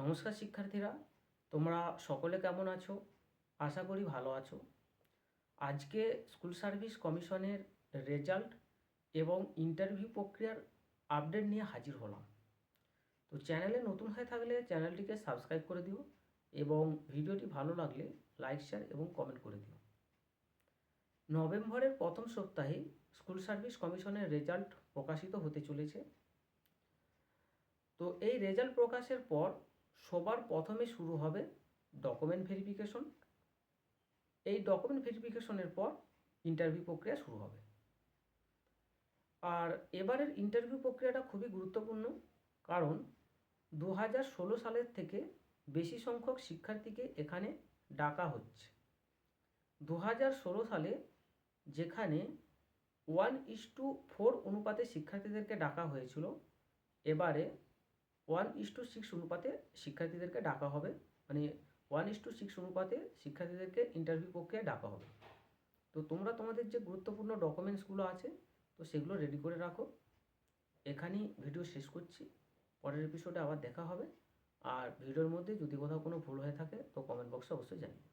নমস্কার শিক্ষার্থীরা, তোমরা সকলে কেমন আছো? আশা করি ভালো আছো। আজকে স্কুল সার্ভিস কমিশনের রেজাল্ট এবং ইন্টারভিউ প্রক্রিয়ার আপডেট নিয়ে হাজির হলাম। তো চ্যানেলে নতুন হয়ে থাকলে চ্যানেলটিকে সাবস্ক্রাইব করে দিও এবং ভিডিওটি ভালো লাগলে লাইক, শেয়ার এবং কমেন্ট করে দিও। নভেম্বরের প্রথম সপ্তাহে স্কুল সার্ভিস কমিশনের রেজাল্ট প্রকাশিত হতে চলেছে। তো এই রেজাল্ট প্রকাশের পর সবার প্রথমে শুরু হবে ডকুমেন্ট ভেরিফিকেশন এই ডকুমেন্ট ভেরিফিকেশনের পর ইন্টারভিউ প্রক্রিয়া শুরু হবে। আর এবারের ইন্টারভিউ প্রক্রিয়াটা খুবই গুরুত্বপূর্ণ, কারণ দু হাজার ষোলো সালের থেকে বেশি সংখ্যক শিক্ষার্থীকে এখানে ডাকা হচ্ছে। দু হাজার ষোলো সালে যেখানে ওয়ান ইস টু ফোর অনুপাতে শিক্ষার্থীদেরকে ডাকা হয়েছিল, এবারে ওয়ান ইস টু সিক্স অনুপাতে শিক্ষার্থীদেরকে ডাকা হবে। মানে ওয়ান ইস টু সিক্স অনুপাতে শিক্ষার্থীদেরকে ইন্টারভিউ প্রক্রিয়ায় ডাকা হবে। তো তোমরা তোমাদের যে গুরুত্বপূর্ণ ডকুমেন্টসগুলো আছে, তো সেগুলো রেডি করে রাখো। এখানেই ভিডিও শেষ করছি। পরের এপিসোডে আবার দেখা হবে। আর ভিডিওর মধ্যে যদি কোথাও কোনো ভুল হয়ে থাকে, তো কমেন্ট বক্সে অবশ্যই জানিও।